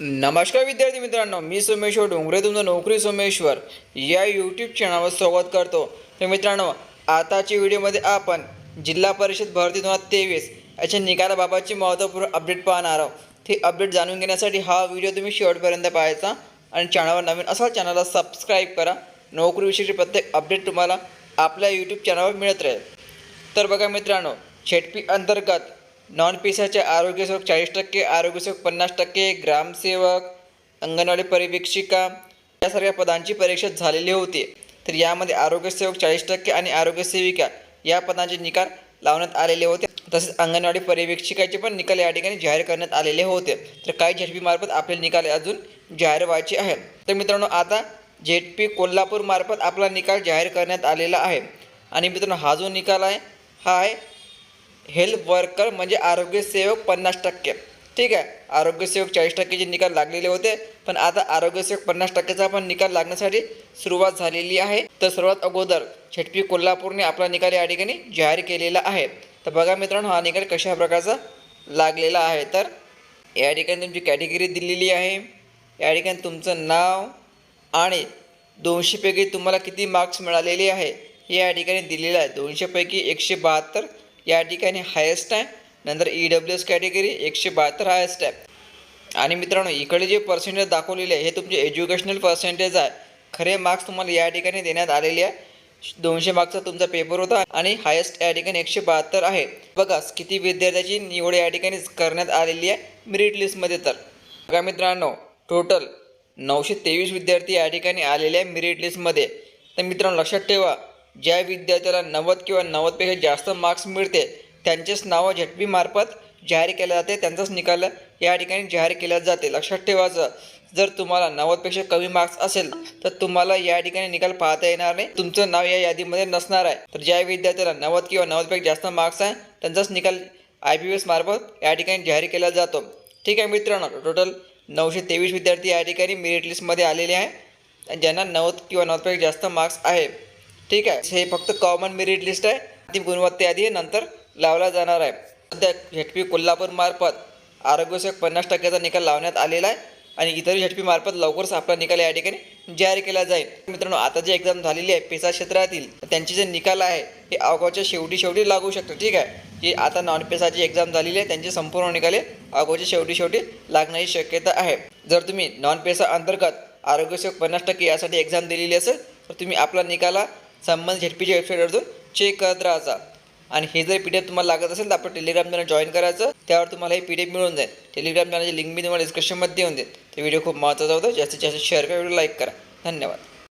नमस्कार विद्यार्थी मित्रांनो मी सोमेश्वर डोंगरे तुमचं नोकरी सोमेश्वर या यूट्यूब चॅनलवर स्वागत करतो. तर मित्रांनो आताच्या व्हिडिओमध्ये आपण जिल्हा परिषद भरती दोन हजार तेवीस याच्या निकालाबाबतची महत्त्वपूर्ण अपडेट पाहणार आहोत. ते अपडेट जाणून घेण्यासाठी हा व्हिडिओ तुम्ही शेवटपर्यंत पाहायचा आणि चॅनलवर नवीन असाल चॅनलला सबस्क्राईब करा. नोकरीविषयीची प्रत्येक अपडेट तुम्हाला आपल्या यूट्यूब चॅनलवर मिळत राहील. तर बघा मित्रांनो छेटपी अंतर्गत नॉन पेशाचे आरोग्यसेवक चाळीस टक्के आरोग्यसेवक पन्नास टक्के ग्रामसेवक अंगणवाडी परिवीक्षिका या सगळ्या पदांची परीक्षा झालेली होती. तर यामध्ये आरोग्यसेवक चाळीस टक्के आणि आरोग्यसेविका या पदांचे निकाल लावण्यात आलेले होते. तसेच अंगणवाडी परिवीक्षिकाचे पण निकाल या ठिकाणी जाहीर करण्यात आलेले होते. तर काही झेडपीमार्फत आपले निकाल अजून जाहीर व्हायचे आहेत. तर मित्रांनो आता झेडपी कोल्हापूरमार्फत आपला निकाल जाहीर करण्यात आलेला आहे. आणि मित्रांनो हा जो निकाल आहे हा आहे हेल्थ वर्कर म्हणजे आरोग्यसेवक पन्नास टक्के. ठीक आहे? आरोग्यसेवक चाळीस टक्केचे निकाल लागलेले होते पण आता आरोग्यसेवक पन्नास टक्केचा पण निकाल लागण्यासाठी सुरुवात झालेली आहे. तर सर्वात अगोदर छटपी कोल्हापूरने आपला निकाल या ठिकाणी जाहीर केलेला आहे. तर बघा मित्रांनो हा निकाल कशा प्रकारचा लागलेला आहे? तर या ठिकाणी तुमची कॅटेगरी दिलेली आहे. या ठिकाणी तुमचं नाव आणि दोनशेपैकी तुम्हाला किती मार्क्स मिळालेले आहे हे या ठिकाणी दिलेलं आहे. दोनशेपैकी एकशे बहात्तर या ठिकाणी हायेस्ट आहे. नंतर ई डब्ल्यू एस कॅटेगरी एकशे बहात्तर हायेस्ट आहे. आणि मित्रांनो इकडे जे पर्सेंटेज दाखवलेले आहे हे तुमचे एज्युकेशनल पर्सेंटेज आहे. खरे मार्क्स तुम्हाला या ठिकाणी देण्यात आलेले आहे. दोनशे मार्क्सचा तुमचा पेपर होता आणि हायेस्ट या ठिकाणी एकशे बहात्तर आहे. बघा किती विद्यार्थ्याची निवड या ठिकाणी करण्यात आलेली आहे. मेरिट लिस्टमध्ये तर. बघा मित्रांनो टोटल नऊशे तेवीस विद्यार्थी या ठिकाणी आलेले आहे मेरिट लिस्टमध्ये तर मित्रांनो लक्षात ठेवा ज्या विद्यार्थ्याला नव्वद किंवा नव्वदपेक्षा जास्त मार्क्स मिळते त्यांचेच नावं झटपीमार्फत जाहीर केल्या जाते. त्यांचाच निकाल या ठिकाणी जाहीर केला जाते. लक्षात ठेवायचं जर तुम्हाला नव्वदपेक्षा कमी मार्क्स असेल तर तुम्हाला या ठिकाणी निकाल पाहता येणार नाही. तुमचं नाव या यादीमध्ये नसणार आहे. तर ज्या विद्यार्थ्याला नव्वद किंवा नव्वदपेक्षा जास्त मार्क्स आहे त्यांचाच निकाल आय पी एस मार्फत या ठिकाणी जाहीर केला जातो. ठीक आहे मित्रांनो टोटल नऊशे तेवीस विद्यार्थी या ठिकाणी मेरिट लिस्टमध्ये आलेले आहे. आणि ज्यांना नव्वद किंवा नव्वदपेक्षा जास्त मार्क्स आहे. ठीक आहे. हे फक्त कॉमन मेरिट लिस्ट आहे. ती गुणवत्ता यादी नंतर लावला जाणार आहे. सध्या झेडपी कोल्हापूरमार्फत आरोग्यसेवक पन्नास टक्क्याचा निकाल लावण्यात आलेला आहे आणि इतर झेडपी मार्फत लवकरच आपला निकाल या ठिकाणी जाहीर केला जाईल. मित्रांनो आता जी एक्झाम झालेली आहे पेसा क्षेत्रातील त्यांचे जे निकाल आहे हे अवघाच्या शेवटी शेवटी लागू शकतो. ठीक आहे. की आता नॉन पेसाची एक्झाम झालेली आहे. त्यांचे संपूर्ण निकाले अवघाच्या शेवटी शेवटी लागण्याची शक्यता आहे. जर तुम्ही नॉन पेसा अंतर्गत आरोग्यसेवक पन्नास टक्के यासाठी एक्झाम दिलेली असेल तर तुम्ही आपला निकाला संबंधित झेडपीच्या वेबसाईटवरून चेक करत राहायचा. आणि हे जर पी डी एफ तुम्हाला लागत असेल तर आपलं टेलिग्राम चॅनल जॉईन करायचं. त्यावर तुम्हाला हे पी डी एफ मिळून जाईल. टेलिग्राम चॅनलची लिंक मी तुम्हाला डिस्क्रिप्शनमध्ये देऊन देईल. ते व्हिडिओ खूप महत्त्वाचा होता. जास्तीत जास्त शेअर करा व्हिडिओ लाईक करा. धन्यवाद.